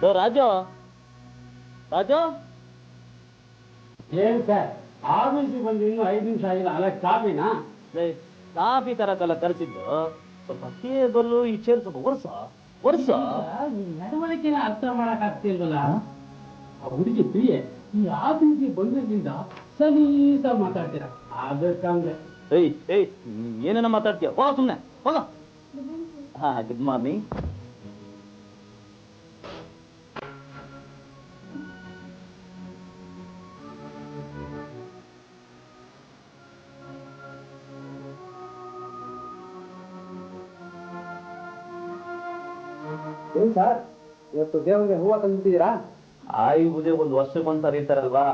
ಓ ರಾಜು ರಾಜು ಏನ್ ಸರ್ ಆಫೀಸಿಗೆ ಬಂದು ಇನ್ನೂ ಐದು ನಿಮಿಷ ಆಗಿಲ್ಲ. ಅಲ್ಲ ಕಾಫಿನಾ ಲೇ, ಕಾಫಿ ತರಕಲ್ಲ ಕರೆಸಿದ್ದು ಸ್ವಲ್ಪ ಟೇಬಲ್ಲು ಈ ಚೇರ್ ಸ್ವಲ್ಪ ಒರ್ಸ. ಒರ್ಸ. ನಡವಳಿಕೆನ ಅರ್ಥ ಮಾಡಕ್ ಆಗ್ತಿಲ್ವಲ್ಲ ಆ ಹುಡುಗಿ ಪ್ರಿಯೆ ಈ ಆಫೀಸಿಗೆ ಬಂದಿದ್ದಿಂದ ಸಲೀಸ ಮಾತಾಡ್ತೀರ? ಅದಕ್ಕಂದ್ರೆ ಏಯ್ ಏಯ್ ಏನೇನ ಏನೇನೋ ಮಾತಾಡ್ತೀಯ? ಹೋಗ ಸುಮ್ಮನೆ ಹೋಗ. ಹಾ ಗುಡ್ ಮಾರ್ನಿಂಗ್. ಇವತ್ತು ದೇವರಿಗೆ ಹೂವ ತಂದಿದ್ದೀರಾ? ಆಯ್ ಪೂಜೆ ಒಂದು ವರ್ಷಕ್ಕೆ ಒಂದ್ಸರಿ ಇರ್ತಾರಲ್ವಾ?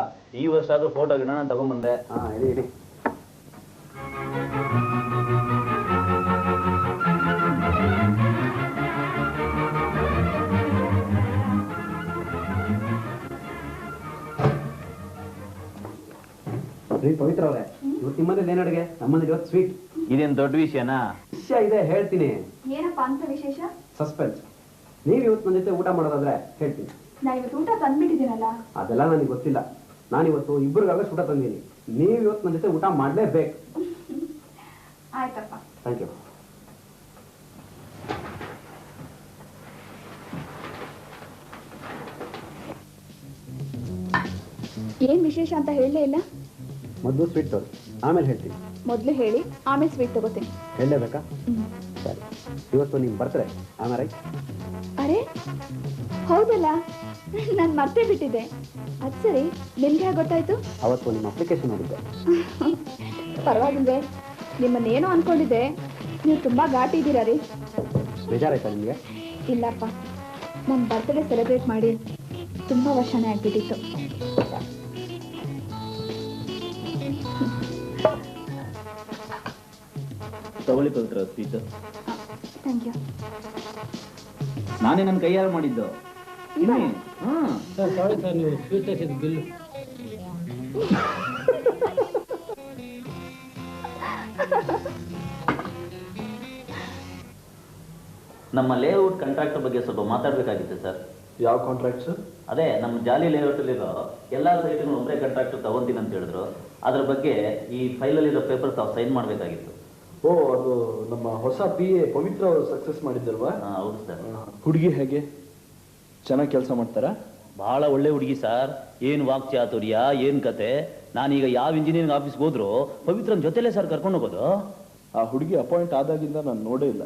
ಈ ವರ್ಷ ಅದು ಫೋಟೋ ಗಿಡ ನಾನು ತಗೊಂಬಂದೆ ಹಾ ಇಡಿ ಇಡಿ. ರೀ ಪವಿತ್ರ ಅವರೇ ಇವತ್ತು ನಿಮ್ಮನೇಲಿ ಏನು ಅಡುಗೆ? ನಮ್ಮನೇಲಿ ಇವತ್ತು ಸ್ವೀಟ್ ಇದೇನ್ ದೊಡ್ಡ ವಿಷಯನಾ? ವಿಷಯ ಇದೆ ಹೇಳ್ತೀನಿ. ಏನಪ್ಪ ಅಂತ ವಿಶೇಷ? ಸಸ್ಪೆನ್ಸ್ ನೀವು ಇವತ್ತು ನನ್ನ ಜೊತೆ ಊಟ ಮಾಡೋದಾದ್ರೆ ಹೇಳ್ತೀನಿ. ನಾನು ಇವತ್ತು ಊಟ ತಂದ್ಬಿಟ್ಟಿದ್ದೀನಲ್ಲ. ಅದೆಲ್ಲ ನನಗೆ ಗೊತ್ತಿಲ್ಲ. ನಾನಿವತ್ತು ಇಬ್ಬರಿಗಾಗಲೇ ಊಟ ತಂದೀನಿ ನೀವು ಇವತ್ತು ನನ್ನ ಜೊತೆ ಊಟ ಮಾಡಲೇಬೇಕು. ಆಯ್ತಪ್ಪ. ಥ್ಯಾಂಕ್ ಯು ಏನ್ ವಿಶೇಷ ಅಂತ ಹೇಳಲೇ ಇಲ್ಲ? ಮೊದಲು ಸ್ವೀಟ್ ತೋರಿ ಆಮೇಲೆ ಹೇಳ್ತೀನಿ. ಮೊದಲು ಹೇಳಿ ಆಮೇಲೆ ಸ್ವೀಟ್ ತಗೋತೀನಿ. ಹೇಳಲೇಬೇಕಾ ಸರಿ. ಇವತ್ತು ನಿಮ್ಗೆ ಬರ್ತಾರೆ ಆಮೇಲೆ ಅರೆ ಹೌದಲ್ಲ? ನಾನು ಮರ್ತೇ ಬಿಟ್ಟಿದ್ದೆ. ಅದ್ ಸರಿ ನಿಮ್ಗೆ ಹೇಗೆ ಗೊತ್ತಾಯ್ತು? ಅವತ್ತು ನಿಮ್ಮ ಅಪ್ಲಿಕೇಶನ್ ನೋಡಿದ್ದೆ. ನಿಮ್ಮನ್ನ ನಿಮ್ಮನ್ನೇನೋ ಅನ್ಕೊಂಡಿದ್ದೆ. ನೀವು ತುಂಬಾ ಘಾಟಿ ಇದ್ದೀರಾ ರೀ. ಬೇಜಾರಾಯ್ತಾ ನಿಮಗೆ? ಇಲ್ಲಪ್ಪ. ನನ್ನ ಬರ್ತ್ಡೇ ಸೆಲೆಬ್ರೇಟ್ ಮಾಡಿ ತುಂಬಾ ವರ್ಷನೇ ಆಗ್ಬಿಟ್ಟಿತ್ತು. ತಗೊಳ್ಳಿ ಪವಿತ್ರ ಸ್ವೀಟ್ ಥ್ಯಾಂಕ್ ಯು ನಾನೇ ನನ್ನ ಕೈಯಾರ ಮಾಡಿದ್ದು. ನೀವು ಸ್ವೀಟ್ ಹಾಕಿದ ಬಿಲ್ಲು ನಮ್ಮ ಲೇಔಟ್ ಕಾಂಟ್ರಾಕ್ಟ್ ಬಗ್ಗೆ ಸ್ವಲ್ಪ ಮಾತಾಡ್ಬೇಕಾಗಿತ್ತು ಸರ್ ಯಾವ ಕಾಂಟ್ರಾಕ್ಟ್ ಸರ್ ಅದೇ ನಮ್ಮ ಜಾಲಿ ಲೇಔಟ್ ಅಲ್ಲಿರೋ ಎಲ್ಲ ಸೈಟ್ಗಳು ಒಬ್ಬರೇ ಕಾಂಟ್ರಾಕ್ಟ್ ತಗೊಂತೀನಿ ಅಂತ ಹೇಳಿದ್ರು. ಅದ್ರ ಬಗ್ಗೆ ಈ ಫೈಲಲ್ಲಿರೋ ಪೇಪರ್ ತಾವು ಸೈನ್ ಮಾಡಬೇಕಾಗಿತ್ತು. ಓ ಅದು ನಮ್ಮ ಹೊಸ ಪಿ ಎ ಪವಿತ್ರ ಅವರು ಸಕ್ಸಸ್ ಮಾಡಿದ್ದಲ್ವಾ? ಹೌದು ಸರ್ ಹುಡುಗಿ ಹೇಗೆ? ಚೆನ್ನಾಗಿ ಕೆಲಸ ಮಾಡ್ತಾರಾ? ಬಹಳ ಒಳ್ಳೆ ಹುಡುಗಿ ಸರ್ ಏನು ವಾಕ್ಚಾತುರ್ಯ ಏನು ಕತೆ? ನಾನೀಗ ಯಾವ ಇಂಜಿನಿಯರಿಂಗ್ ಆಫೀಸ್ಗೆ ಹೋದ್ರು ಪವಿತ್ರನ ಜೊತೆಲೇ ಸರ್ ಕರ್ಕೊಂಡು ಹೋಗೋದು. ಆ ಹುಡುಗಿ ಅಪಾಯಿಂಟ್ ಆದಾಗಿಂದ ನಾನು ನೋಡೇ ಇಲ್ಲ.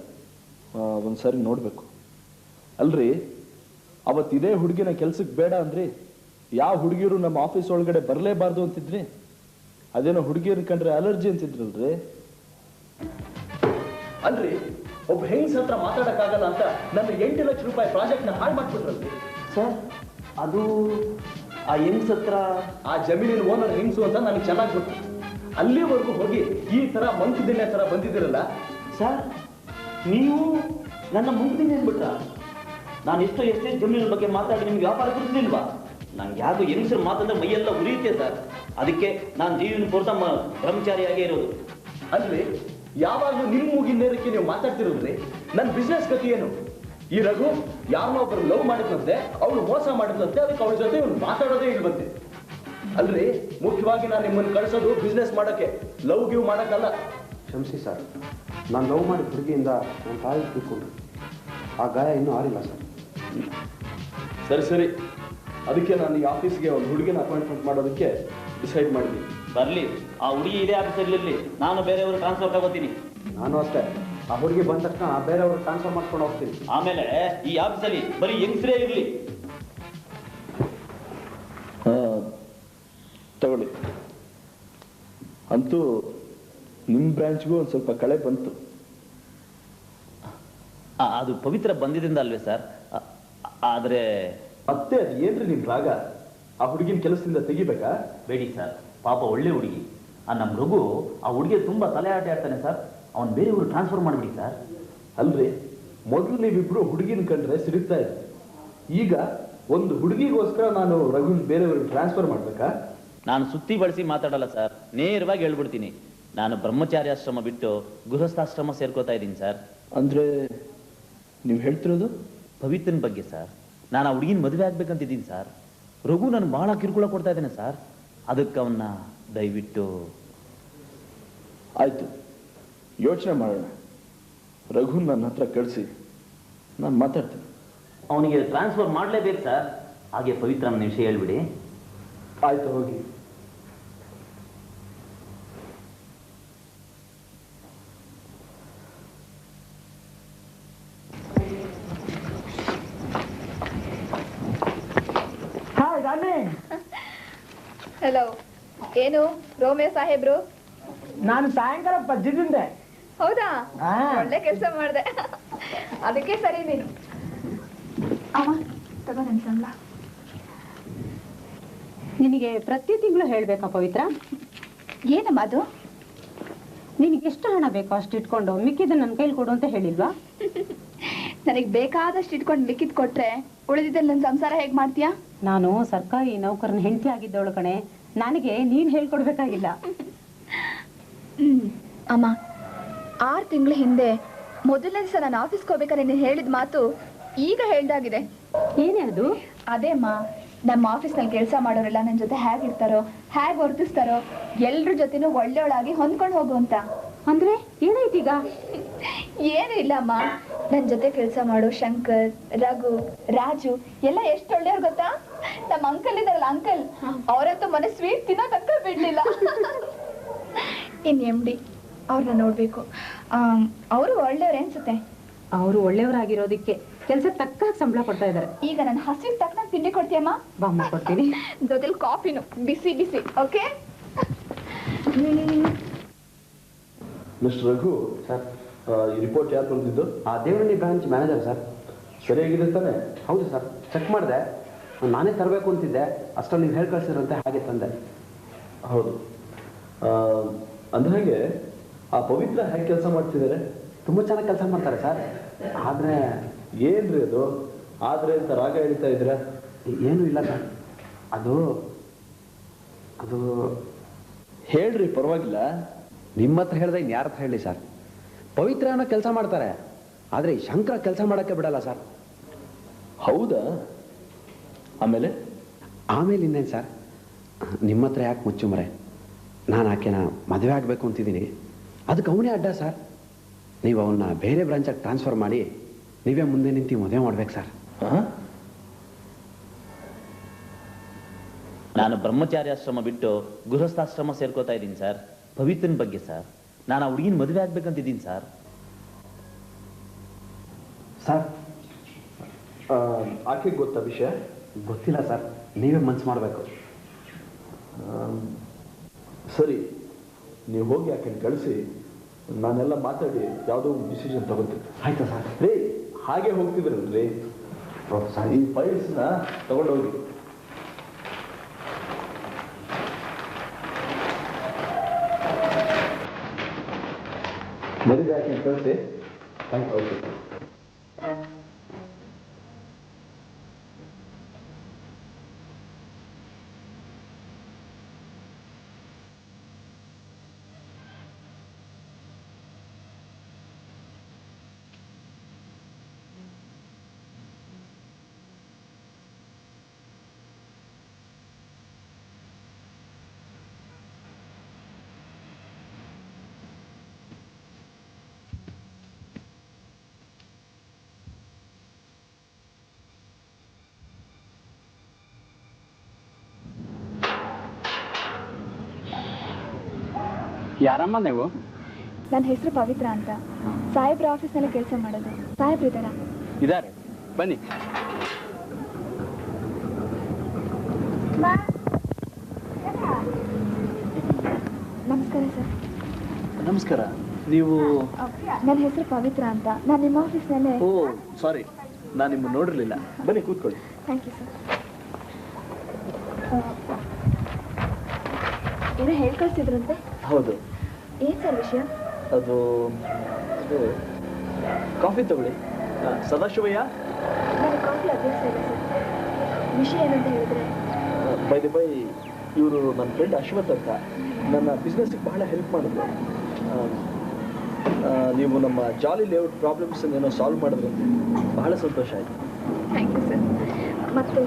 ಒಂದು ಒಂದ್ಸರಿ ನೋಡಬೇಕು. ಅಲ್ರಿ ಅವತ್ತು ಇದೇ ಹುಡುಗಿನ ಕೆಲ್ಸಕ್ಕೆ ಬೇಡ ಅಂದ್ರಿ ಯಾವ ಹುಡುಗಿರು ನಮ್ಮ ಆಫೀಸ್ ಒಳಗಡೆ ಬರಲೇಬಾರ್ದು ಅಂತಿದ್ರಿ? ಅದೇನೋ ಹುಡುಗಿಯರ್ ಕಂಡ್ರೆ ಅಲರ್ಜಿ ಅಂತಿದ್ರಲ್ರಿ? ಅಲ್ರಿ ಒಬ್ಬ ಹೆಂಗ್ಸ್ ಹತ್ರ ಮಾತಾಡಕ್ಕಾಗಲ್ಲ ಅಂತ ನನ್ನ ಎಂಟು ಲಕ್ಷ ರೂಪಾಯಿ ಪ್ರಾಜೆಕ್ಟ್ನ ಹಾಳು ಮಾಡ್ಬಿಟ್ರಲ್ರಿ ಸರ್ ಅದು ಆ ಹೆಂಗ್ಸ್ ಹತ್ರ? ಆ ಜಮೀನಿನ ಓನರ್ ಹೆಂಗ್ಸು ಅಂತ ನನಗೆ ಚೆನ್ನಾಗಿ ಗೊತ್ತು. ಅಲ್ಲಿವರೆಗೂ ಹೋಗಿ ಈ ತರ ಮಂಕು ದಿನ ತರ ಬಂದಿದ್ದೀರಲ್ಲ? ಸರ್ ನೀವು ನನ್ನ ಮುಂದಿನ ಏನ್ಬಿಟ್ರ ನಾನು ಎಷ್ಟೋ ಎಷ್ಟೇ ಜಮೀನಿನ ಬಗ್ಗೆ ಮಾತಾಡಿ ನಿಮ್ಗೆ ವ್ಯಾಪಾರ ಗೊತ್ತಿಲ್ವಾ ನಂಗೆ ಯಾವುದು ಹೆಂಗಸರು ಮಾತಂದ್ರೆ ಮೈಯೆಲ್ಲ ಉರಿಯುತ್ತೆ ಸರ್. ಅದಕ್ಕೆ ನಾನು ಜೀವನ ಪೂರ್ತ ಬ್ರಹ್ಮಚಾರಿಯಾಗೇ ಇರೋದು. ಅಲ್ಲಿ ಯಾವಾಗಲೂ ನಿಮ್ಮ ಮೂಗಿನ ನೇರಕ್ಕೆ ನೀವು ಮಾತಾಡ್ತಿರೋದ್ರಿ? ನನ್ನ ಬಿಸ್ನೆಸ್ ಗತಿ ಏನು? ಈ ರಘು ಯಾರನ್ನೋ ಒಬ್ರು ಲವ್ ಮಾಡಿದಂತೆ ಅವಳು ಮೋಸ ಮಾಡಿದಂತೆ ಅದಕ್ಕೆ ಅವಳ ಜೊತೆ ಇವ್ನು ಮಾತಾಡೋದೇ ಇಲ್ವಂತೆ ಅಲ್ರಿ ಮುಖ್ಯವಾಗಿ ನಾನು ನಿಮ್ಮನ್ನು ಕಳಿಸೋದು ಬಿಸ್ನೆಸ್ ಮಾಡೋಕ್ಕೆ. ಲವ್ ಗಿವ್ ಮಾಡೋಕ್ಕಲ್ಲ. ಕ್ಷಮಿಸಿ ಸರ್ ನಾನು ಲವ್ ಮಾಡಿದ ಹುಡುಗಿಯಿಂದ ನನ್ನ ತಾಯಿ ತಿಳ್ಕೊಂಡ್ರು. ಆ ಗಾಯ ಇನ್ನೂ ಆರಿಲ್ಲ ಸರ್ ಸರಿ ಸರಿ. ಅದಕ್ಕೆ ನಾನು ಈ ಆಫೀಸ್ಗೆ ಒಂದು ಹುಡುಗಿನ ಅಪಾಯಿಂಟ್ಮೆಂಟ್ ಮಾಡೋದಕ್ಕೆ ಡಿಸೈಡ್ ಮಾಡಿದ್ದೀನಿ. ಬರ್ಲಿ. ಆ ಹುಡುಗಿ ಇದೇ ಆಫೀಸಲ್ಲಿ ನಾನು ಬೇರೆಯವರು ಟ್ರಾನ್ಸ್ಫರ್ ತಗೋತೀನಿ. ನಾನು ಅಷ್ಟೇ. ಆ ಹುಡುಗಿ ಬಂದ ತಕ್ಷಣ ಬೇರೆಯವ್ರಿಗೆ ಟ್ರಾನ್ಸ್ಫರ್ ಮಾಡ್ಕೊಂಡು ಹೋಗ್ತೀನಿ. ಆಮೇಲೆ ಈ ಆಫೀಸಲ್ಲಿ ಬರೀ ಹೆಂಗಸರೇ ಇರಲಿ. ತಗೊಳ್ಳಿ. ಅಂತೂ ನಿಮ್ಮ ಬ್ರಾಂಚ್ಗೂ ಒಂದ್ ಸ್ವಲ್ಪ ಕಳೆ ಬಂತು. ಅದು ಪವಿತ್ರ ಬಂದಿದ್ದರಿಂದ ಅಲ್ವೇ ಸರ್? ಆದ್ರೆ ಮತ್ತೆ ಅದು ಏನ್ರಿ ನಿಮ್ ರಾಗ? ಆ ಹುಡುಗಿನ ಕೆಲಸದಿಂದ ತೆಗಿಬೇಕಾ? ಬೇಡಿ ಸರ್. ಪಾಪ ಒಳ್ಳೆ ಹುಡುಗಿ. ಆ ನಮ್ಮ ರಘು ಆ ಹುಡುಗಿ ತುಂಬ ತಲೆ ಆಟ ಆಡ್ತಾನೆ ಸರ್. ಅವ್ನು ಬೇರೆ ಊರು ಟ್ರಾನ್ಸ್ಫರ್ ಮಾಡಿಬಿಡಿ ಸರ್. ಅಲ್ರಿ ಮೊದಲು ನೀವಿಬ್ರು ಹುಡುಗಿನ ಕಂಡ್ರೆ ಸಿಡುತ್ತಾ ಇದ್ರು. ಈಗ ಒಂದು ಹುಡುಗಿಗೋಸ್ಕರ ನಾನು ರಘುನ್ ಬೇರೆಯವ್ರಿಗೆ ಟ್ರಾನ್ಸ್ಫರ್ ಮಾಡ್ಬೇಕಾ? ನಾನು ಸುತ್ತಿ ಬಳಸಿ ಮಾತಾಡಲ್ಲ ಸರ್. ನೇರವಾಗಿ ಹೇಳ್ಬಿಡ್ತೀನಿ. ನಾನು ಬ್ರಹ್ಮಚಾರ್ಯಾಶ್ರಮ ಬಿಟ್ಟು ಗೃಹಸ್ಥಾಶ್ರಮ ಸೇರ್ಕೋತಾ ಇದ್ದೀನಿ ಸರ್. ಅಂದ್ರೆ ನೀವು ಹೇಳ್ತಿರೋದು? ಪವಿತ್ರನ ಬಗ್ಗೆ ಸರ್. ನಾನು ಆ ಹುಡುಗಿನ ಮದುವೆ ಆಗ್ಬೇಕಂತಿದ್ದೀನಿ ಸರ್. ರಘು ನಾನು ಬಹಳ ಕಿರುಕುಳ ಕೊಡ್ತಾ ಇದ್ದೇನೆ ಸರ್. ಅದಕ್ಕೆ ಅವನ್ನ ದಯವಿಟ್ಟು ಆಯ್ತು. ಯೋಚನೆ ಮಾಡೋಣ. ರಘು ನನ್ನ ಹತ್ರ ಕಳಿಸಿ. ನಾನು ಮಾತಾಡ್ತೀನಿ. ಅವನಿಗೆ ಟ್ರಾನ್ಸ್ಫರ್ ಮಾಡಲೇಬೇಕು ಸರ್ ಹಾಗೆ ಪವಿತ್ರ ನನ್ನ ವಿಷಯ ಹೇಳ್ಬಿಡಿ. ಆಯ್ತು ಹೋಗಿ ಹಾಯ್ ಡಾರ್ಲಿಂಗ್ ಹಲೋ. ಏನು? ರೋಮೆ ಸಾಹೇಬ್ರು? ನಾನು ಸಾಯಂಕಾಲ ಬಜ್ಜಿದ್ದೆ ಹೌದಾ. ಒಳ್ಳೆ ಕೆಲಸ ಮಾಡ್ದೆ. ಅದಕ್ಕೆ ಸರಿ ನೀನು. ಅಮ್ಮ ತಗೋ ನನ್ನ ಸಂಬಳ ನಿನಗೆ ಪ್ರತಿ ತಿಂಗಳು ಹೇಳ್ಬೇಕಾ ಪವಿತ್ರ? ಏನಮ್ಮ ಅದು? ನಿನಗೆ ಎಷ್ಟು ಹಣ ಬೇಕು ಅಷ್ಟು ಇಟ್ಕೊಂಡು ಮಿಕ್ಕಿದ ನನ್ನ ಕೈಲಿ ಕೊಡು ಅಂತ ಹೇಳಿಲ್ವಾ? ನನಗೆ ಬೇಕಾದಷ್ಟು ಇಟ್ಕೊಂಡು ಮಿಕ್ಕಿದ್ ಕೊಟ್ರೆ ಉಳಿದಿದ್ದಲ್ಲಿ ನನ್ನ ಸಂಸಾರ ಹೇಗ್ ಮಾಡ್ತೀಯಾ? ನಾನು ಸರ್ಕಾರಿ ನೌಕರನ ಹೆಂಡತಿ ಆಗಿದ್ದವಳು ಕಣೆ. ನನಗೆ ನೀನ್ ಹೇಳ್ಕೊಡ್ಬೇಕಾಗಿಲ್ಲ. ಅಮ್ಮ ಆರ್ ತಿಂಗಳ ಹಿಂದೆ ಮೊದಲನೇ ದಿವಸ ನಾನು ಆಫೀಸ್ಗೆ ಹೋಗ್ಬೇಕಾದ್ರೆ ನೀನು ಹೇಳಿದ ಮಾತು ಈಗ ಹೇಳ್ದಾಗಿದೆ. ಏನೇ ಅದು? ಅದೇ ಅಮ್ಮ ನಮ್ಮ ಆಫೀಸ್ನಲ್ಲಿ ಕೆಲಸ ಮಾಡೋರೆಲ್ಲ ನನ್ನ ಜೊತೆ ಹೇಗಿರ್ತಾರೋ ಹೇಗೆ ವರ್ತಿಸ್ತಾರೋ ಎಲ್ರ ಜೊತೆನೂ ಒಳ್ಳೆಯವಳಾಗಿ ಹೊಂದ್ಕೊಂಡು ಹೋಗು ಅಂತ. ಅಂದ್ರೆ ಏನಾಯ್ತೀಗ? ಏನೂ ಇಲ್ಲ ಅಮ್ಮ. ನನ್ನ ಜೊತೆ ಕೆಲಸ ಮಾಡೋ ಶಂಕರ್ ರಘು ರಾಜು ಎಲ್ಲ ಎಷ್ಟು ಒಳ್ಳೆಯವ್ರು ಗೊತ್ತಾ? ನಮ್ಮ ಅಂಕಲ್ ಇದಾರಲ್ಲ ಅಂಕಲ್. ಅವರಂತೂ ಮನೆ ಸ್ವೀಟ್ ತಿನ್ನೋದಕ್ಕ ಬಿಡ್ಲಿಲ್ಲ. ಇನ್ ಎಂ ಡಿ ಅವ್ರನ್ನ ನೋಡ್ಬೇಕು. ಅವರು ಒಳ್ಳೆಯವ್ರೆ ಅನ್ಸುತ್ತೆ ಅವರು ಒಳ್ಳೆಯವರಾಗಿರೋದಕ್ಕೆ ಕೆಲಸ ತಕ್ಕ ಸಂಬಳ ಕೊಡ್ತಾ ಇದ್ದಾರೆ ಈಗ ನನ್ನ ಹಸಿ ತಕ್ಕ ತಿಂಡಿ ಕೊಡ್ತೀಯಮ್ಮ ಬಾಮ್ಮ ಕೊಡ್ತೀನಿ. ಜೊತೆಲಿ ಕಾಫಿನು ಬಿಸಿ ಬಿಸಿ ಓಕೆ? Mister Raghu sir. ಈ ರಿಪೋರ್ಟ್ ಯಾರು ಬಂದಿದ್ದು ಆ ದೇವರಳ್ಳಿ ಬ್ರಾಂಚ್ ಮ್ಯಾನೇಜರ್ ಸರ್ ಸರಿಯಾಗಿದೆ ತಾನೆ? ಹೌದು ಸರ್ ಚೆಕ್ ಮಾಡಿದೆ. ನಾನೇ ತರಬೇಕು ಅಂತಿದ್ದೆ. ಅಷ್ಟರಲ್ಲಿ ನೀವು ಹೇಳಿ ಕಳ್ಸಿರಂತೆ ಹಾಗೆ ತಂದೆ. ಹೌದು. ಆ, ಅಂದ್ಹಾಗೆ ಆ ಪವಿತ್ರ ಹೇಗೆ ಕೆಲಸ ಮಾಡ್ತಿದ್ದಾರೆ? ತುಂಬ ಚೆನ್ನಾಗಿ ಕೆಲಸ ಮಾಡ್ತಾರೆ ಸರ್ ಆದರೆ ಏನ್ರಿ ಅದು? ಆದ್ರೆ ಅಂತ ರಾಗ ಹೇಳ್ತಾ ಇದ್ರೆ ಏನೂ ಇಲ್ಲ ಸರ್ ಅದು ಅದು ಹೇಳ್ರಿ ಪರವಾಗಿಲ್ಲ. ನಿಮ್ಮ ಹತ್ರ ಹೇಳ್ದೆ ಇನ್ನು ಯಾರ ಹತ್ರ ಹೇಳಿ ಸರ್ ಪವಿತ್ರ ಅನ್ನೋ ಕೆಲಸ ಮಾಡ್ತಾರೆ. ಆದರೆ ಈ ಶಂಕರ ಕೆಲಸ ಮಾಡೋಕ್ಕೆ ಬಿಡಲ್ಲ ಸರ್. ಹೌದಾ? ಆಮೇಲೆ? ಆಮೇಲೆ ಇನ್ನೇನು ಸರ್? ನಿಮ್ಮ ಹತ್ರ ಯಾಕೆ ಮುಚ್ಚುಮರೆ? ನಾನು ಆಕೆನ ಮದುವೆ ಆಗಬೇಕು ಅಂತಿದ್ದೀನಿ. ಅದಕ್ಕೆ ಅವನೇ ಅಡ್ಡ ಸರ್. ನೀವು ಅವನ್ನ ಬೇರೆ ಬ್ರಾಂಚಾಗಿ ಟ್ರಾನ್ಸ್ಫರ್ ಮಾಡಿ ನೀವೇ ಮುಂದೆ ನಿಂತು ಮದುವೆ ಮಾಡ್ಬೇಕು ಸರ್? ನಾನು ಬ್ರಹ್ಮಚಾರ್ಯಾಶ್ರಮ ಬಿಟ್ಟು ಗೃಹಸ್ಥಾಶ್ರಮ ಸೇರ್ಕೋತಾ ಇದ್ದೀನಿ ಸರ್. ಪವಿತ್ರನ ಬಗ್ಗೆ ಸರ್. ನಾನು ಆ ಹುಡುಗಿನ ಮದುವೆ ಆಗ್ಬೇಕಂತಿದ್ದೀನಿ ಸರ್. ಸರ್ ಆ, ಆಕೆಗೆ ಗೊತ್ತಾ ವಿಷಯ? ಗೊತ್ತಿಲ್ಲ ಸರ್ ನೀವೇ ಮನ್ಸು ಮಾಡಬೇಕು. ಸರಿ ನೀವು ಹೋಗಿ ಆಕೆ ಕಳಿಸಿ ನಾನೆಲ್ಲ ಮಾತಾಡಿ ಯಾವುದೋ ಒಂದು ಡಿಸಿಷನ್ ತಗೋತೀನಿ ಆಯ್ತಾ ಸರ್? ರೀ ಹಾಗೆ ಹೋಗ್ತಿದ್ರಲ್ರಿ ಸರಿ. ಈ ಫೈಲ್ಸ್ನ ತಗೊಂಡೋಗಿ. ಮದುವೆ ಆಕೆನ ಕಳಿಸಿ ಓಕೆ ಯಾರಮ್ಮ ನೀವು ನನ್ನ ಹೆಸರು ಪವಿತ್ರ ಅಂತ. ಸಾಹೇಬ್ರ ಆಫೀಸ್ನಲ್ಲಿ ಕೆಲಸ ಮಾಡೋದು. ಸಾಹೇಬ್ರು ಇದ್ದಾರ? ಇದ್ದಾರೆ. ಬನ್ನಿ. ನಮಸ್ಕಾರ ಸರ್. ನಮಸ್ಕಾರ. ನೀವು ನನ್ನ ಹೆಸರು ಪವಿತ್ರ ಅಂತ. ನಾನು ನಿಮ್ಮ ಆಫೀಸ್ನಲ್ಲೇ ಓ ಸಾರಿ. ನಾನು ನಿಮ್ಮನ್ನ ನೋಡಿರಲಿಲ್ಲ. ಬನ್ನಿ ಕೂತ್ಕೊಳ್ಳಿ. ಥ್ಯಾಂಕ್ ಯು ಸರ್ ಏನೋ ಹೇಳಿ ಕಳಿಸಿದ್ರಂತೆ ಹೌದು. ಏನ್ ಸರ್ ವಿಷಯ? ಅದು ಕಾಫಿ ತಗೊಳ್ಳಿ. ಸದಾಶಿವಯ್ಯ? ನನಗೆ ಕಾಫಿ ಅಭ್ಯಾಸ ಇಲ್ಲ ಸರ್. ವಿಷಯ ಏನಂತ ಹೇಳಿದ್ರೆ? ಬೈ ದಿ ಬೈ ಇವರು ನನ್ನ ಫ್ರೆಂಡ್ ಅಶ್ವಥ್ ಅಂತ. ನನ್ನ ಬಿಸ್ನೆಸ್ಗೆ ಬಹಳ ಹೆಲ್ಪ್ ಮಾಡಿದ್ರು. ನೀವು ನಮ್ಮ ಜಾಲಿ ಲೇಔಟ್ ಪ್ರಾಬ್ಲಮ್ಸ್ ಏನೋ ಸಾಲ್ವ್ ಮಾಡಿದ್ರು ಬಹಳ ಸಂತೋಷ ಆಯಿತು. ಥ್ಯಾಂಕ್ ಯು ಸರ್ ಮತ್ತೆ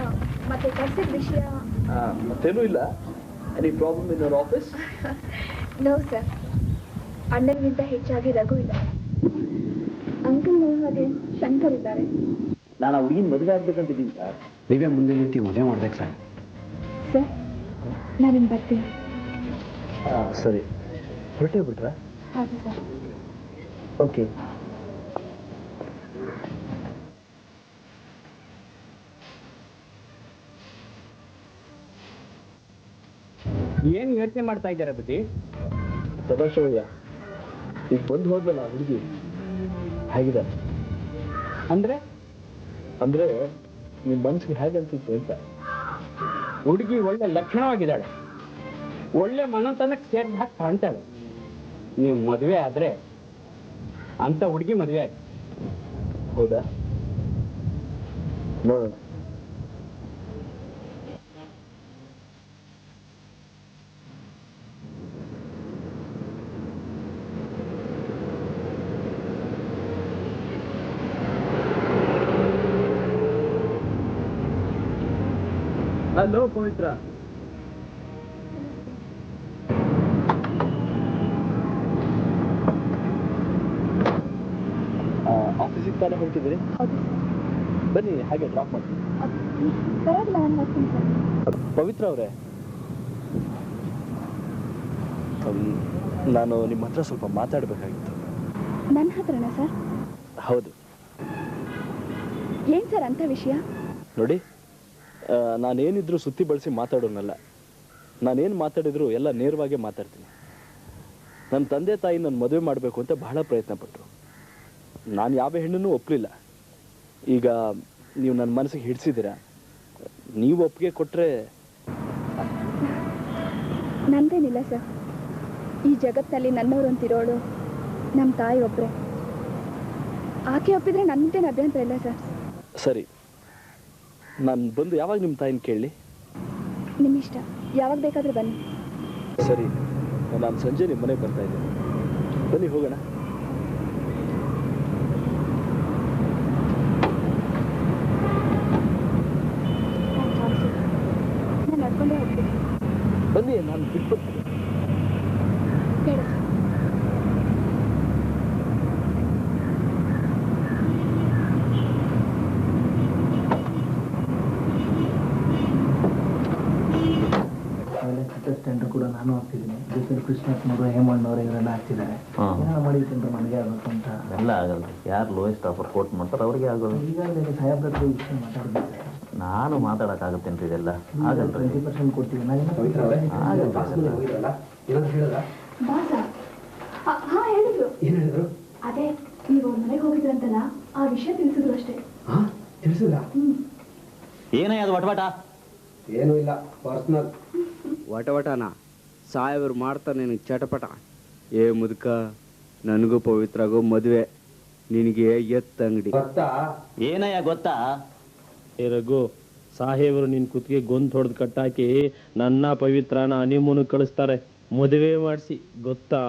ಆ, ಮತ್ತೆ ಕಳ್ಸಿದ ವಿಷಯ ಮತ್ತೇನೂ ಇಲ್ಲ. Any problem in our office no sir ಅಣ್ಣನಿಗಿಂತ ಹೆಚ್ಚಾಗಿ ರಘು ಇಲ್ಲ. ಅಂಕಲ್ ಹಾಗೆ ಶಂಕರ್ ಇದ್ದಾರೆ. ನಾನು ಆ ಹುಡುಗಿನ ಮದುವೆ ಆಗ್ಬೇಕಂತಿದ್ದೀನಿ ಸರ್ ನೀವೇ ಮುಂದೆ ನಿಂತು ಮದುವೆ ಮಾಡ್ಬೇಕು ಸರ್ ಸರ್ ನಾನಿನ್ ಬರ್ತೀನಿ. ಸರಿ. ಹೊರಟೇ ಬಿಟ್ರಾ? ಹೌದು ಸರ್ ಓಕೆ ಏನು ಯೋಚನೆ ಮಾಡ್ತಾ ಇದ್ದಾರೆ ಬುದ್ಧಿ? ಸದಾಶಿವಯ್ಯ ಈಗ ಬಂದು ಹೋದ್ಮೇಲೆ ಆ ಹುಡುಗಿ ಹೇಗಿದೆ? ಅಂದ್ರೆ? ಅಂದ್ರೆ ನಿಮ್ ಮನ್ಸಿಗೆ ಹೇಗೆ ಅನ್ಸಿತ್ತು ಅಂತ. ಹುಡುಗಿ ಒಳ್ಳೆ ಲಕ್ಷಣವಾಗಿದ್ದಾಳೆ. ಒಳ್ಳೆ ಮನತನಕ್ಕೆ ಸೇರಿದ ಹಾಕಿ ಕಾಣ್ತಾಳೆ. ನೀವು ಮದುವೆ ಆದ್ರೆ ಅಂತ ಹುಡುಗಿ ಮದುವೆ ಆಯ್ತು. ಹೌದಾ? ನೋಡೋಣ. ಹಲೋ ಪವಿತ್ರ. ಆಫೀಸಿಗೆ ತಾನೇ ಹೊರಟಿದ್ದೀರಿ ಹೌದು ಬನ್ನಿ ಹಾಗೆ ಡ್ರಾಪ್ ಮಾಡ್ತೀನಿ ಸರ್ ನಾನು ಹೋಗ್ತೀನಿ ಪವಿತ್ರ ಅವರೇ. ನಾನು ನಿಮ್ಮ ಹತ್ರ ಸ್ವಲ್ಪ ಮಾತಾಡಬೇಕಾಗಿತ್ತು. ನನ್ನ ಹತ್ರನಾ ಸರ್ ಹೌದು. ಏನ್ ಸರ್ ಅಂತ ವಿಷಯ? ನೋಡಿ. ನಾನೇನಿದ್ರು ಸುತ್ತಿ ಬಳಸಿ ಮಾತಾಡೋನಲ್ಲ. ನಾನೇನು ಮಾತಾಡಿದ್ರು ಎಲ್ಲ ನೇರವಾಗೇ ಮಾತಾಡ್ತೀನಿ. ನನ್ನ ತಂದೆ ತಾಯಿ ನನ್ನ ಮದುವೆ ಮಾಡಬೇಕು ಅಂತ ಬಹಳ ಪ್ರಯತ್ನ ಪಟ್ಟರು ನಾನು ಯಾವ ಹೆಣ್ಣನ್ನು ಒಪ್ಪಲಿಲ್ಲ ಈಗ ನೀವು ನನ್ನ ಮನಸ್ಸಿಗೆ ಹಿಡಿಸಿದ್ದೀರಾ? ನೀವು ಒಪ್ಪಿಗೆ ಕೊಟ್ಟರೆ ನಂದೇನಿಲ್ಲ ಸರ್. ಈ ಜಗತ್ತಲ್ಲಿ ನನ್ನವರು ಅಂತಿರೋಳು ನಮ್ಮ ತಾಯಿ ಒಬ್ಬರೇ ಆಕೆ ಒಪ್ಪಿದ್ರೆ ನನ್ನದೇನು ಅಭ್ಯಂತರ ಇಲ್ಲ ಸರ್. ಸರಿ. ನಾನು ಬಂದು ಯಾವಾಗ ನಿಮ್ಮ ತಾಯಿನ ಕೇಳಲಿ ನಿಮ್ಮ ಇಷ್ಟ. ಯಾವಾಗ ಬೇಕಾದರೂ ಬನ್ನಿ. ಸರಿ ನಾನು ಸಂಜೆ ನಿಮ್ಮ ಮನೆಗೆ ಬರ್ತಾ ಇದ್ದೀನಿ. ಬನ್ನಿ ಹೋಗೋಣ ನಾನು ನಡ್ಕೊಂಡೇ ಹೋಗ್ತೀನಿ ಬನ್ನಿ ನಾನು ಬಿಟ್ಬಿಡ್ತೀನಿ ಬೇಡ ಸರ್ ಕಂಟೆಸ್ಟೆಂಟ್ ಕೂಡ ನಾನು ಹಾಕ್ತಿದ್ದೀನಿ ಜೊತೆ ಕೃಷ್ಣಪ್ಪನವರು ಹೇಮಣ್ಣವರು ಇವರೆಲ್ಲ ಹಾಕ್ತಿದ್ದಾರೆ ಏನಾರ ಮಾಡಿ ಸೆಂಟರ್ ನನಗೆ ಆಗಬೇಕು ಅಂತ. ಎಲ್ಲ ಆಗಲ್ಲ. ಯಾರು ಲೋಯೆಸ್ಟ್ ಆಫರ್ ಕೋಟ್ ಮಾಡ್ತಾರೆ ಅವ್ರಿಗೆ ಆಗೋದು. ಈಗಾಗಲೇ ಸಾಹೇಬ್ರ ಹತ್ರ ಈ ವಿಷಯ ಮಾತಾಡಬೇಕು ನಾನು ಮಾತಾಡೋಕ್ಕಾಗತ್ತೇನ್ರಿ ಇದೆಲ್ಲ? ಆಗಲ್ಲ ಟ್ವೆಂಟಿ ಪರ್ಸೆಂಟ್ ಕೊಡ್ತೀವಿ. ನಾನು ಏನೋ ಬಾಸ ಹಾ ಹೇಳಿದ್ರು. ಏನು ಹೇಳಿದ್ರು? ಅದೇ ನೀವು ಅವ್ರ ಮನೆಗೆ ಹೋಗಿದ್ರಂತಲ್ಲ ಆ ವಿಷಯ ತಿಳಿಸಿದ್ರು ಅಷ್ಟೇ. ಹಾ ತಿಳಿಸಿಲ್ಲ ಏನೇ ಅದು ವಟವಟ? ಏನೂ ಇಲ್ಲ ಪರ್ಸ್ನಲ್ ವಟವಟನ ಸಾಯವರು ಮಾಡ್ತಾರೆ ನಿನಗೆ ಚಟಪಟ. ಏ ಮುದುಕ ನನಗೂ ಪವಿತ್ರಗೂ ಮದುವೆ. ನಿನಗೆ ಎತ್ತ ಅಂಗಡಿ. ಗೊತ್ತಾ? ಏನಯ್ಯ ಗೊತ್ತಾ? ಏ ರಘು ಸಾಹೇಬರು ನಿನ್ ಕುತ್ತಿಗೆ ಗೊಂದ್ ಹೊಡೆದು ಕಟ್ಟಾಕಿ ನನ್ನ ಪವಿತ್ರನ ಹನಿಮೂನ್ ಕಳಿಸ್ತಾರೆ. ಮದುವೆ ಮಾಡಿಸಿ ಗೊತ್ತಾ?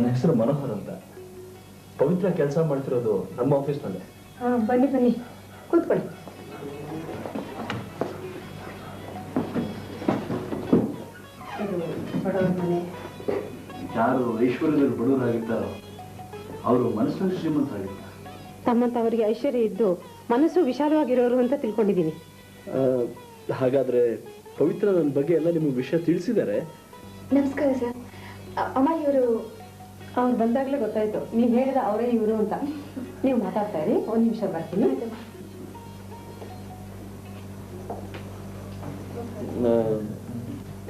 ನನ್ನ ಹೆಸರು ಮನೋಹರ್ ಅಂತ. ಪವಿತ್ರ ಕೆಲಸ ಮಾಡ್ತಿರೋದು ನಮ್ಮ ಆಫೀಸ್ನಲ್ಲೇ. ಬನ್ನಿ ಬನ್ನಿ. ಕೂತ್ಕೊಳ್ಳಿ. ಯಾರು ಐಶ್ವರ್ಯದಲ್ಲಿ ಬಡವರಾಗಿದ್ದಾರೋ ಅವರು ಮನಸ್ಸಿನಲ್ಲಿ ತಮ್ಮಂತ ತಮ್ಮಂತವರಿಗೆ ಐಶ್ವರ್ಯ ಇದ್ದು ಮನಸ್ಸು ವಿಶಾಲವಾಗಿರೋರು ಅಂತ ತಿಳ್ಕೊಂಡಿದ್ದೀನಿ. ಹಾಗಾದ್ರೆ ಪವಿತ್ರ ನನ್ನ ಬಗ್ಗೆ ಎಲ್ಲ ನಿಮಗೆ ವಿಷಯ ತಿಳಿಸಿದ್ದಾರೆ ನಮಸ್ಕಾರ ಸರ್. ಅಮ್ಮ ಇವರು ಅವ್ರು ಬಂದಾಗಲೇ ಗೊತ್ತಾಯ್ತು. ನೀವು ಹೇಳಿದ ಅವರೇ ಇವರು ಅಂತ. ನೀವು ಮಾತಾಡ್ತಾ ಇರಿ. ಒಂದು ನಿಮಿಷ ಬರ್ತೀನಿ.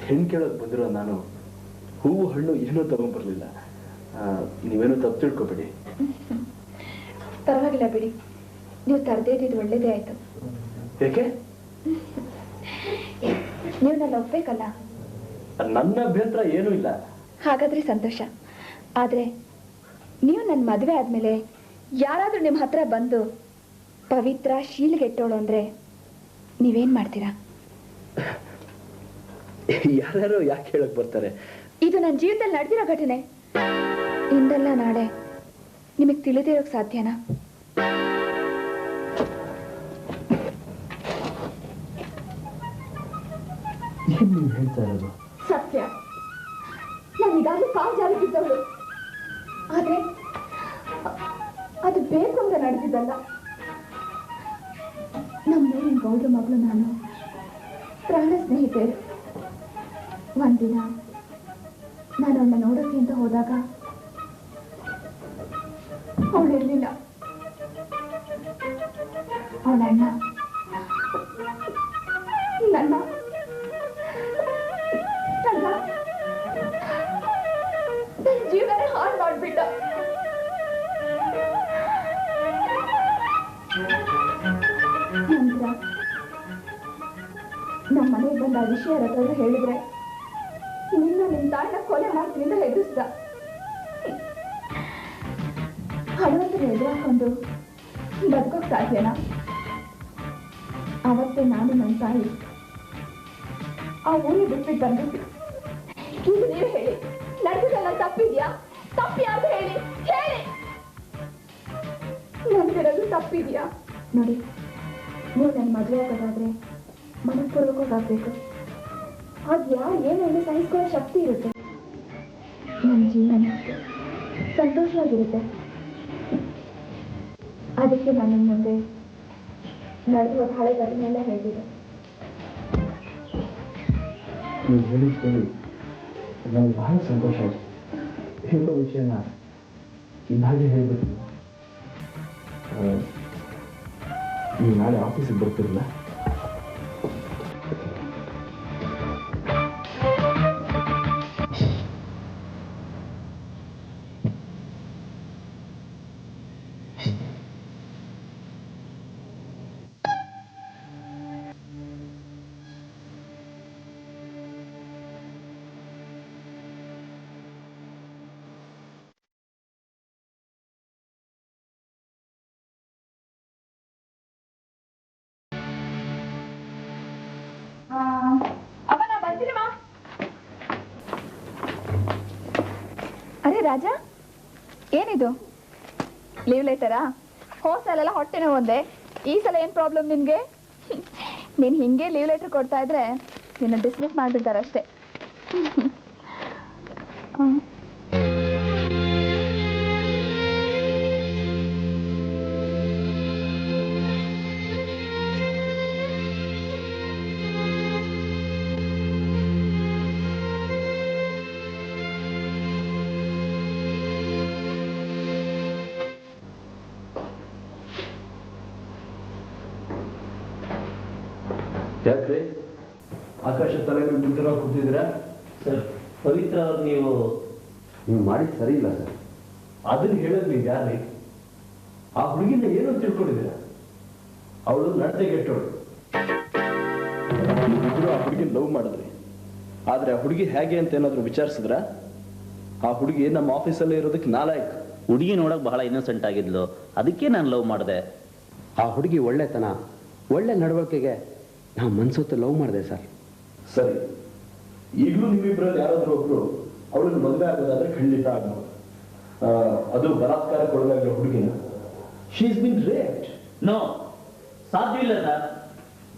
ಹೆಣ್ಣು ಕೇಳೋಕೆ ಬಂದಿರೋ ನಾನು. ಹೂವು ಹಣ್ಣು ಏನೂ ತಗೊಂಡ್ಬರ್ಲಿಲ್ಲ ಆ, ನೀವೇನೂ ತಪ್ಪು ತಿಳ್ಕೊಬೇಡಿ. ಪರವಾಗಿಲ್ಲ ಬಿಡಿ. ನೀವು ತರದೇ ಇದ್ದಿದ್ದು ಒಳ್ಳೇದೇ ಆಯ್ತು. ಏಕೆ? ನೀವು ನನ್ನ ಒಪ್ಬೇಕಲ್ಲ ನನ್ನ ಅಭ್ಯಂತರ ಏನೂ ಇಲ್ಲ. ಹಾಗಾದ್ರೆ ಸಂತೋಷ. ಆದ್ರೆ ನೀವು ನನ್ನ ಮದುವೆ ಆದ್ಮೇಲೆ ಯಾರಾದ್ರೂ ನಿಮ್ಮ ಹತ್ರ ಬಂದು ಪವಿತ್ರ ಶೀಲ್ಗೆಟ್ಟೋಳು ಅಂದ್ರೆ ನೀವೇನ್ ಮಾಡ್ತೀರಾ? ಯಾರು ಯಾಕೆ ಹೇಳಕ್ ಬರ್ತಾರೆ? ಇದು ನನ್ನ ಜೀವನದಲ್ಲಿ ನಡೆದಿರೋ ಘಟನೆ. ಇಂದಲ್ಲ ನಾಳೆ ನಿಮಗೆ ತಿಳಿದಿರೋಕ್ ಸಾಧ್ಯನಾ? ನೀವು ಹೇಳ್ತಾ ಇರೋದು? ಸತ್ಯ. ನಾನು ಈಗಾಗಲೇ ಕಾಲ್ ಜಾರಿ ಬಿದ್ದವಳು ಅಂತ ನಡೆದಿದ್ದಲ್ಲ ನಮ್ಮ ಮೇಲಿನ ಮಗಳು ನಾನು, ಪ್ರಾಣ ಸ್ನೇಹಿತೆ. ಒಂದಿನ ನಾನು ಅವಳನ್ನ ನೋಡೋಕೆ ಅಂತ ಹೋದಾಗ ಅವಳು ಇರಲಿಲ್ಲ. ಅವಳ ಅಣ್ಣ ನಂದಿರೋದು ತಪ್ಪಿದ್ಯಾ? ನೋಡಿ, ನೀವು ನನ್ನ ಮದುವೆ ಆಗೋದಾದ್ರೆ ಮನಪೂರ್ವಕವಾಗಬೇಕು. ಆಗ ಯಾರು ಏನೇನು ಸಹಿಸ್ಕೊಳ್ಳೋ ಶಕ್ತಿ ಇರುತ್ತೆ? ನನ್ನ ಜೀವನ ಸಂತೋಷವಾಗಿರುತ್ತೆ. ಅದಕ್ಕೆ ನಾನು ಮುಂದೆ ನಡೆಯುವ ಹಳೆ ಘಟನೆಲ್ಲ ಹೇಳಿದೆ. ನೀವು ಹೇಳಿದ ನನಗೆ ಬಹಳ ಸಂತೋಷ ಆಯಿತು. ಹೇಳೋ ವಿಷಯನ ಇನ್ನಾಗೆ ಹೇಳ್ಬಿಟ್ಟು ನೀವು ನಾಳೆ ಆಫೀಸಿಗೆ ಬರ್ತಿರಲ್ಲ ಅರೆ ರಾಜ, ಏನಿದು? ಲೀವ್ ಲೆಟರಾ ಹೋಸಲೆಲ್ಲ ಸಲ ಹೊಟ್ಟೆ ಒಂದೇ ಈ ಸಲ ಏನ್ ಪ್ರಾಬ್ಲಮ್ ನಿನ್ಗೆ? ನೀನ್ ಹಿಂಗೆ ಲೀವ್ ಲೆಟರ್ ಕೊಡ್ತಾ ಇದ್ರೆ ನಿನ್ನ ಡಿಸ್ಮಿಸ್ ಮಾಡ್ಬಿಡ್ತಾರೆ ಅಷ್ಟೇ. ಆಕಾಶ ತಲೆ ಬಿದ್ದಿರೋ ಕೂತಿದ್ದೀರಾ ಸರ್ ಪವಿತ್ರ ಅವ್ರು ನೀವು ನೀವು ಮಾಡಿ ಸರಿ ಇಲ್ಲ ಸರ್. ಅದನ್ನ ಹೇಳೋದು ನೀವು ಯಾರೇ ಆ ಹುಡುಗಿನ ಏನು ತಿಳ್ಕೊಂಡಿದ್ದೀರ? ಅವಳು ನಡತೆಗೆಟ್ಟವಳು ಕೆಟ್ಟವಳು. ಆ ಹುಡುಗಿ ಲವ್ ಮಾಡಿದ್ರಿ. ಆದ್ರೆ ಆ ಹುಡುಗಿ ಹೇಗೆ ಅಂತ ಏನಾದ್ರು ವಿಚಾರಿಸಿದ್ರ? ಆ ಹುಡುಗಿ ನಮ್ಮ ಆಫೀಸಲ್ಲೇ ಇರೋದಕ್ಕೆ ನಾಲಾಯಕ್ ಹುಡುಗಿ ನೋಡಕ್ ಬಹಳ ಇನ್ನೋಸೆಂಟ್ ಆಗಿದ್ಲು. ಅದಕ್ಕೆ ನಾನು ಲವ್ ಮಾಡಿದೆ. ಆ ಹುಡುಗಿ ಒಳ್ಳೆತನ ಒಳ್ಳೆ ನಡವಳಿಕೆಗೆ ನಾ ಮನ್ಸೊತ್ತು ಲವ್ ಮಾಡಿದೆ ಸರ್. ಸರಿ. ಈಗಲೂ ನಿಮ್ಮಿಬ್ಬರಲ್ಲಿ ಯಾರಾದ್ರೂ ಒಬ್ರು ಅವಳನ್ನು ಮದುವೆ ಆಗೋದಾದ್ರೆ ಖಂಡಿತ ಆಗ್ಬೋದು. ಅದು ಬಲಾತ್ಕಾರ ಒಳಗಾಗಿರೋ ಹುಡುಗಿನ ಶೀಸ್ ಬಿನ್ ರೇಟ್ ನೋ ಸಾಧ್ಯವಿಲ್ಲ ಸರ್.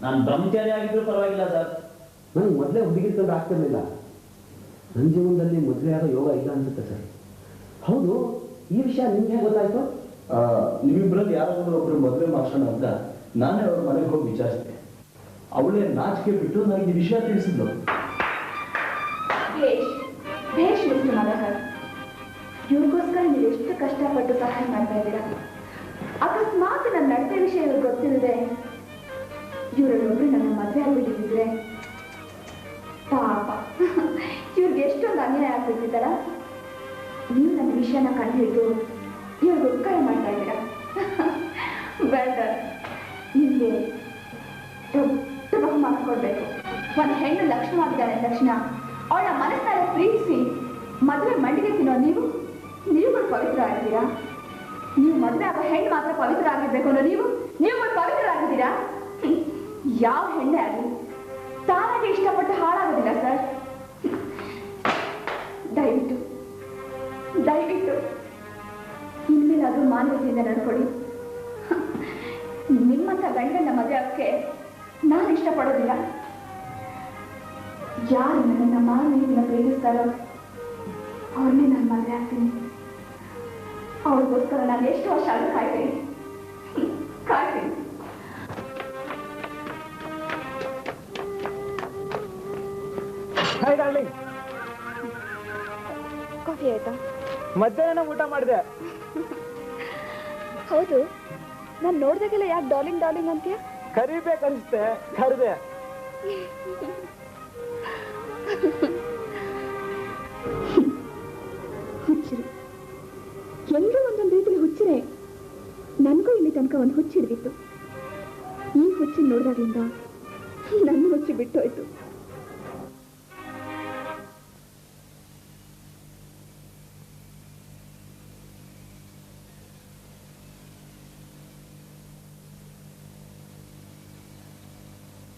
ನಾನು ಬ್ರಹ್ಮಚಾರಿ ಆಗಿದ್ರು ಪರವಾಗಿಲ್ಲ ಸರ್. ನನಗೆ ಮೊದಲೇ ಹುಡುಗಿ ತಂದು ಆಗ್ತಿರ್ಲಿಲ್ಲ ನನ್ನ ಜೀವನದಲ್ಲಿ ಮದುವೆ ಆಗೋ ಯೋಗ ಇಲ್ಲ ಅನ್ಸುತ್ತೆ ಸರ್. ಹೌದು ಈ ವಿಷಯ ನಿಮ್ಗೆ ಗೊತ್ತಾಯ್ತು? ನಿಮ್ಮಿಬ್ಬರಲ್ಲಿ ಯಾರಾದ್ರೂ ಒಬ್ರು ಮದುವೆ ಮಾಡ್ಸೋಣ ಅಂತ ನಾನೇ ಅವ್ರ ಮನೆಗೆ ಹೋಗಿ ವಿಚಾರಿಸಿದೆ. ಅವಳೇ ನಾಚಿಕೆ ಬಿಟ್ಟು ನನಗೆ ವಿಷಯ ತಿಳಿಸಿದ್ಲು. ಇವ್ರಿಗೋಸ್ಕರ ನೀವು ಎಷ್ಟು ಕಷ್ಟಪಟ್ಟು ಸಹಾಯ ಮಾಡ್ತಾ ಇದ್ದೀರಾ? ಅಕಸ್ಮಾತ್ ನನ್ನ ನಡತೆ ವಿಷಯ ಇವ್ರಿಗೆ ಗೊತ್ತಿಲ್ಲದೆ ಇವರಲ್ಲೊಬ್ಬರು ನನ್ನ ಮದುವೆ ಆಗ್ಬಿಟ್ಟಿದ್ರೆ ಪಾಪ. ಇವ್ರಿಗೆ ಎಷ್ಟೊಂದು ಅನ್ಯಾಯ ಆಗ್ಬಿಟ್ಟಿದ್ದಾರ ನೀವು ನನ್ನ ವಿಷಯನ ಕಂಡುಹಿಡಿದು ಇವ್ರಿಗೆ ಉಪಕಾರ ಮಾಡ್ತಾ ಇದ್ದೀರಾ? ಬೆಟರ್ ನಿಮಗೆ ದೊಡ್ಡ ಬಹುಮಾನ ಕೊಡ್ಬೇಕು ಒಂದು ಹೆಣ್ಣು ಲಕ್ಷಣವಾಗಿದ್ದಾಳೆ ಅಂದ ತಕ್ಷಣ ಅವಳ ಮನಸ್ಸನ್ನ ಪ್ರೀತಿಸಿ ಮದುವೆ ಮಂಡಿಗೆ ತಿನ್ನೋ ನೀವು ನೀವುಗಳು ಪವಿತ್ರ ಆಗಿದ್ದೀರಾ? ನೀವು ಮದುವೆ ಆಗೋ ಹೆಣ್ಣು ಮಾತ್ರ ಪವಿತ್ರ ಆಗಿರ್ಬೇಕು ಅನ್ನೋ ನೀವು ನೀವುಗಳು ಪವಿತ್ರ ಆಗಿದ್ದೀರಾ? ಹ್ಮ್. ಯಾವ ಹೆಣ್ಣೆ ಆಗಲಿ, ತಾನಾಗೆ ಇಷ್ಟಪಟ್ಟು ಹಾಳಾಗೋದಿಲ್ಲ ಸರ್. ದಯವಿಟ್ಟು ದಯವಿಟ್ಟು, ಇನ್ಮೇಲಾದ್ರೂ ಮಾನವತೆಯಿಂದ ನಡ್ಕೊಳ್ಳಿ. ನಿಮ್ಮಂಥ ಗಂಡನ ಮದುವೆ ಆಗಕ್ಕೆ ನಾನು ಇಷ್ಟಪಡೋದಿಲ್ಲ. ಯಾರು ನನ್ನನ್ನು ಮಾವಿನಿಂದ ಪ್ರೇಮಿಸ್ತಾರೋ ಅವ್ರನ್ನೇ ನಾನು ಮದುವೆ ಆಗ್ತೀನಿ ಅವ್ರಿಗೋಸ್ಕರ ನಾನು ಎಷ್ಟು ವರ್ಷ ಆದ್ರೂ ಕಾಯ್ತೀನಿ. ಕಾಯ್ತೀನಿ. ಹಾಯ್ ಡಾರ್ಲಿಂಗ್ ಕಾಫಿ ಆಯ್ತಾ? ಮಧ್ಯಾಹ್ನ ಊಟ ಮಾಡಿದೆ. ಹೌದು. ನಾನು ನೋಡ್ದಾಗೆಲ್ಲ ಯಾಕೆ ಡಾರ್ಲಿಂಗ್ ಡಾರ್ಲಿಂಗ್ ಅಂತೀಯ? ಕರಿಬೇಕನ್ಸುತ್ತೆ, ಕರೆದೆ. ಎಲ್ಲರೂ ಒಂದೊಂದು ರೀತಿಲಿ ಹುಚ್ಚಿರೆ. ನನಗೂ ಇಲ್ಲಿ ತನಕ ಒಂದು ಹುಚ್ಚಿಡ್ದಿತ್ತು. ಈ ಹುಚ್ಚಿನ ನೋಡಿದಾಗಿಂದ ನನ್ನ ಹುಚ್ಚಿ ಬಿಟ್ಟೋಯ್ತು.